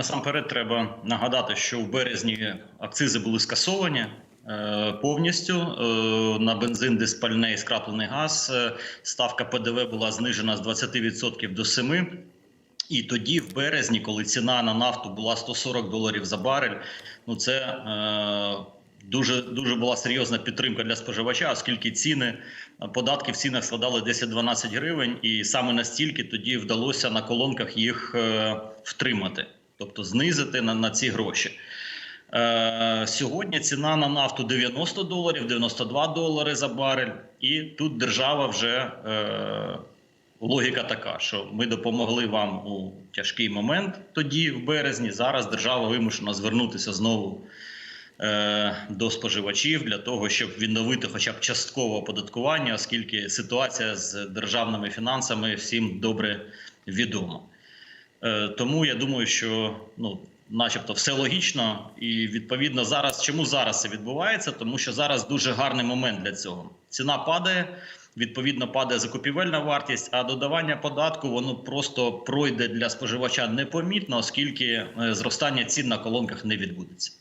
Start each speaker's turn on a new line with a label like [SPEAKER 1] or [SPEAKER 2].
[SPEAKER 1] насамперед треба нагадати, що в березні акцизи були скасовані е, повністю е, на бензин, диспальне і скраплений газ. Е, Ставка ПДВ була знижена з 20% до 7%. І тоді, в березні, коли ціна на нафту була 140 доларів за барель, ну це дуже дуже була серйозна підтримка для споживача, оскільки ціни податки в цінах складали 10-12 гривень, і саме настільки тоді вдалося на колонках їх втримати, тобто знизити на, на ці гроші. Е, сьогодні ціна на нафту 90 доларів, 92 долари за барель, і тут держава вже е, логіка така, що ми допомогли вам у тяжкий момент тоді, в березні. Зараз держава вимушена звернутися знову е, до споживачів для того, щоб відновити хоча б часткове оподаткування, оскільки ситуація з державними фінансами всім добре відома. Е, Тому я думаю, що ну, начебто все логічно, і відповідно зараз чому зараз це відбувається? Тому що зараз дуже гарний момент для цього. Ціна падає, відповідно падає закупівельна вартість, а додавання податку воно просто пройде для споживача непомітно, оскільки е, зростання цін на колонках не відбудеться.